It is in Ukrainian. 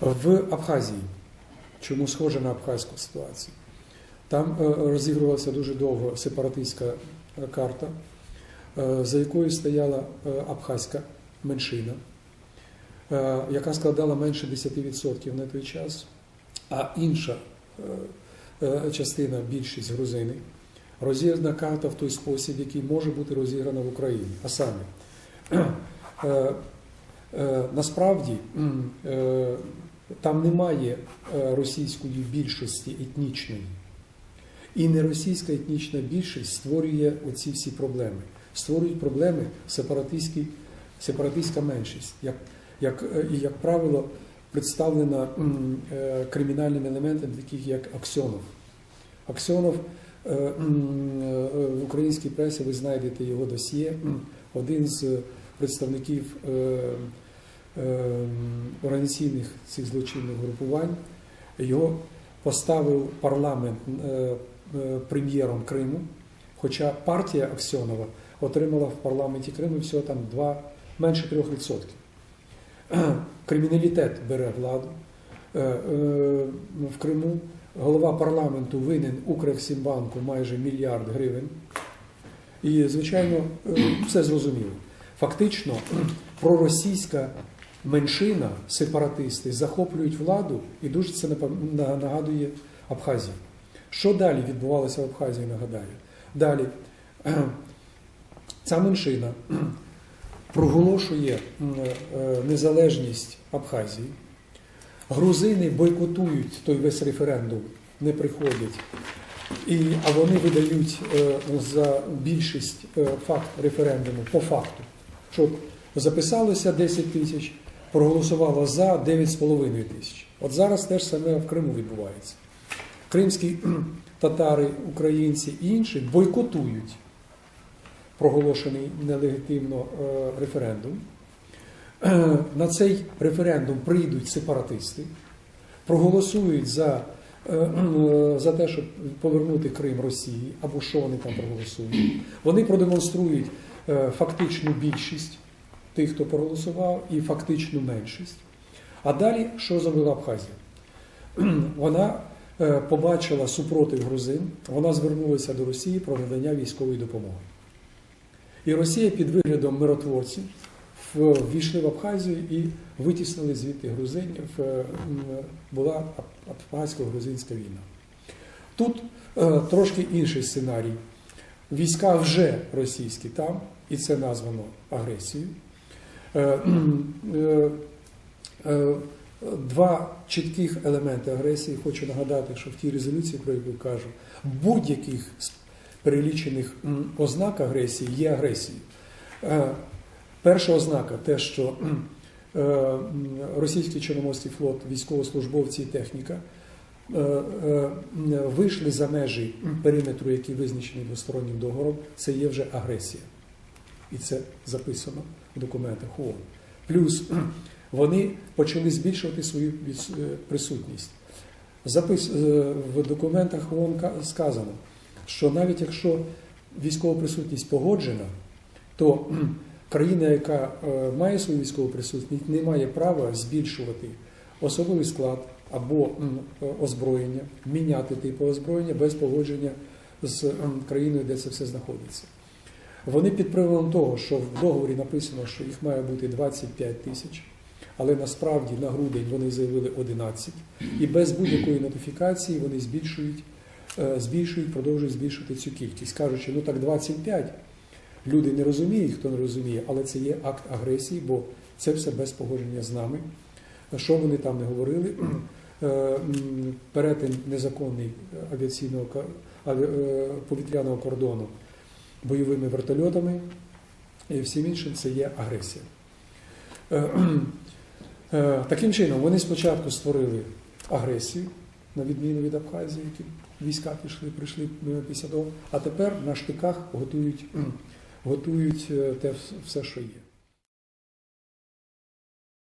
В Абхазії, чому схоже на абхазьку ситуацію, там е, розігрувалася дуже довго сепаратистська е, карта, е, за якою стояла абхазька меншина, яка складала менше 10% на той час, а інша частина, більшість грузини, розіграна карта в той спосіб, який може бути розіграна в Україні. А саме, насправді е, там немає е, російської більшості етнічної. І не російська етнічна більшість створює оці всі проблеми. Створюють проблеми сепаратистська меншість, як, як, е, як правило, представлена е, кримінальним елементом, таких як Аксьонов. Аксьонов е, е, в українській пресі ви знайдете його досьє, один з представників е, е, організаційних цих злочинних групувань. Його поставив парламент е, прем'єром Криму, хоча партія Аксьонова отримала в парламенті Криму всього там 2, менше 3%. Криміналітет бере владу е, в Криму. Голова парламенту винен Укрексімбанку майже мільярд гривень. І, звичайно, все зрозуміло. Фактично, проросійська меншина, сепаратисти, захоплюють владу і дуже це нагадує Абхазію. Що далі відбувалося в Абхазії, нагадаю? Далі ця меншина проголошує е, незалежність Абхазії. Грузини бойкотують той весь референдум, не приходять. І, а вони видають е, за більшість е, факт референдуму по факту, що записалося 10 тисяч, проголосувало за 9,5 тисяч. От зараз теж саме в Криму відбувається. Кримські татари, українці і інші бойкотують проголошений нелегітимно е, референдум. Е, На цей референдум прийдуть сепаратисти, проголосують за, е, за те, щоб повернути Крим Росії, або що вони там проголосують. Вони продемонструють фактичну більшість тих, хто проголосував, і фактичну меншість. А далі що зробила Абхазія? Вона е, побачила супротив грузин, вона звернулася до Росії про надання військової допомоги. І Росія під виглядом миротворців ввійшли в Абхазію і витіснили звідти грузинів. Е, Була абхазько-грузинська війна. Тут е, трошки інший сценарій. Війська вже російські там, і це названо агресією. Е, е, е, Два чітких елементи агресії. Хочу нагадати, що в тій резолюції, про яку кажу, будь-яких перелічених ознак агресії є агресією. Перша ознака те, що російський Чорноморський флот, військовослужбовці і техніка вийшли за межі периметру, який визначений двостороннім договором, це є вже агресія. І це записано в документах ООН. Плюс вони почали збільшувати свою е, присутність. Запис е, в документах ООН сказано, що навіть якщо військова присутність погоджена, то країна, яка е, має свою військову присутність, не має права збільшувати особовий склад або озброєння, міняти типу озброєння без погодження з країною, де це все знаходиться. Вони під приводом того, що в договорі написано, що їх має бути 25 тисяч, але насправді на грудень вони заявили 11, і без будь-якої нотифікації вони збільшують, е, збільшують, продовжують збільшувати цю кількість, кажучи, ну так 25. Люди не розуміють, хто не розуміє, але це є акт агресії, бо це все без погодження з нами. Що вони там не говорили? Е, Перетин незаконний авіаційного е, повітряного кордону бойовими вертольотами і всім іншим це є агресія. Е, е, Таким чином, вони спочатку створили агресію, на відміну від Абхазії, які війська пішли, прийшли після того, а тепер на штиках готують, готують е, те все, що є.